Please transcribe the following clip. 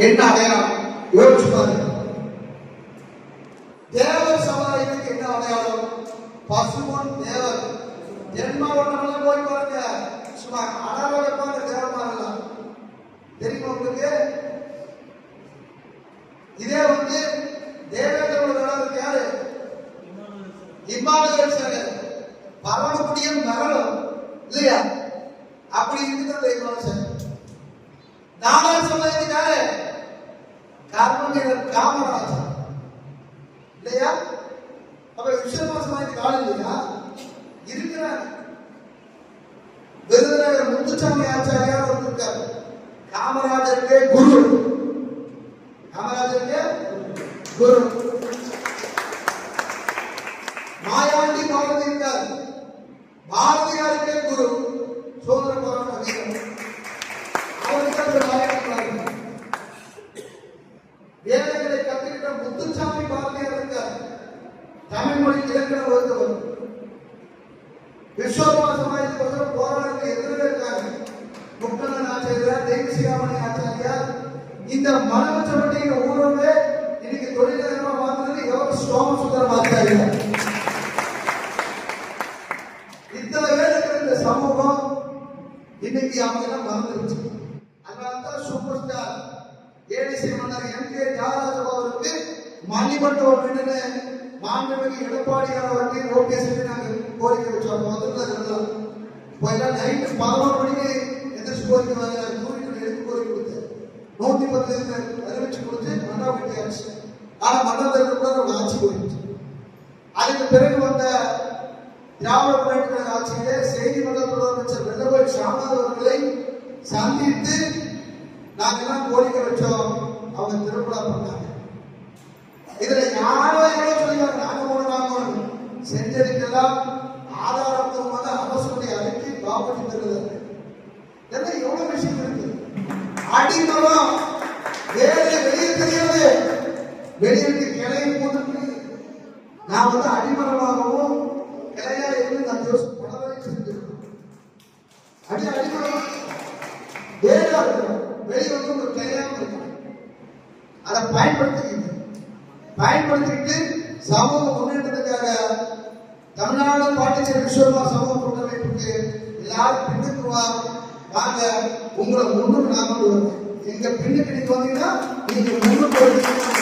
என்ன அடையாளம்? யோசிச்சு பாருங்க. தேவர் சமுதாயத்துக்கு என்ன அடையாளம்? பசுமன் தேவர். ஜென்ம ஒண்ணு போய் பாருங்க. சும்மா அடார வைப்பாங்க தேவமாரெல்லாம் தெரியுமா உங்களுக்கு? இதே வந்து தேவேந்திரோட இடம் யாரு? Emmanuel sir. பரமக்குடியும் மரணம். இல்லையா? அப்படி இருக்கிறது இம்மானுவேல் சார். நாலாவது சமுதாயத்துக்கு யாரு? கர்மவீரர் காமராஜர். இல்லையா? அப்ப விஸ்வநாசமாய்க்கு ஆள் இல்லையா? இருக்கிறார். விருதுநகர் முத்துசாமி ஆச்சாரியார் ஒருத்தர் இருக்கார். காமராஜருக்கே குரு. காமராஜருக்கே குரு. தமிழ் மொழி வருது வரும் விஸ்வகர்மா சமாஜத்துக்கு போராடுறது எத்தனை இருக்காங்க? முக்கண்ணன் ஆச்சாரியார் தேவிசிகாமணி ஆச்சாரியார். இந்த மனவச்சப்பட்டிங்கிற ஊரவே இன்னைக்கு தொழிலகமா பார்த்தது எவ்வளவு சோம சுந்தரம் ஆச்சாரியார். இத்தனை பேர் இருக்கிற இந்த சமூகம் இன்னைக்கு அவங்க எல்லாம் மறந்துருச்சு. அதனால்தான் சூப்பர் ஸ்டார் ஏடிசி மன்னர் எம் கே தியாகராஜன் அவருக்கு மணிமண்டபம் வேண்டும்னு மாண்புமிகு எடப்பாடியார் அவருக்கு ஓபிஎஸ் நாங்கள் கோரிக்கை வச்சோம் முதல்ல இதெல்லாம் போயெல்லாம் நைட்டு பதினோரு மணிக்கு எந்திரிச்சு கோரிக்கை வாங்க தூக்கிட்டு எடுத்து கோரிக்கை கொடுத்தேன். நூத்தி பத்து அறிவிச்சு கொடுத்து மண்டபம் கட்டியாச்சு ஆனா மண்டபத்தில் கூட ஒரு ஆட்சி போயிடுச்சு. அதுக்கு பிறகு வந்த திராவிட முன்னேற்ற கழக ஆட்சியிலே செய்தி மன்றத்தோட அமைச்சர் வெள்ளகோயில் ஷாமத் அவர்களை சந்தித்து நாங்கெல்லாம் கோரிக்கை வச்சோம் அவங்க திருவிழா பண்ணாங்க இதுல யாரோ யாரோ சொல்லியாங்க நாங்க போனோம் நாங்க போனோம் எல்லாம் ஆதாரபூர்வமாக அரசுடைய அறிக்கை பாப்பட்டி பெறுகிறது என்ன எவ்வளவு விஷயம் இருக்கு? அடிமரம் வேலை வெளியே தெரியாது. வெளியிட்டு இருக்க கிளையை போட்டு நான் வந்து அடிமரமாகவும் கிளையா இருந்து நான் யோசி பலவரை செஞ்சிருக்கேன் அடி அடிமரம். வேலையா இருக்கணும். வெளியே வந்து ஒரு கிளையாக இருக்கணும். அதை பயன்படுத்திக்கிட்டு பயன்படுத்திக்கிட்டு சமூக முன்னேற்றத்துக்காக தமிழ்நாடு பாண்டிச்சேரி விஸ்வமா சமூக கூட்டமைப்புக்கு எல்லாரும் பின்னுக்கு வாங்க. உங்களை முன்னுக்கு நான் கொண்டு எங்க பின்னுக்கு நீங்க வந்தீங்கன்னா நீங்க முன்னுக்கு வருவீங்கன்னு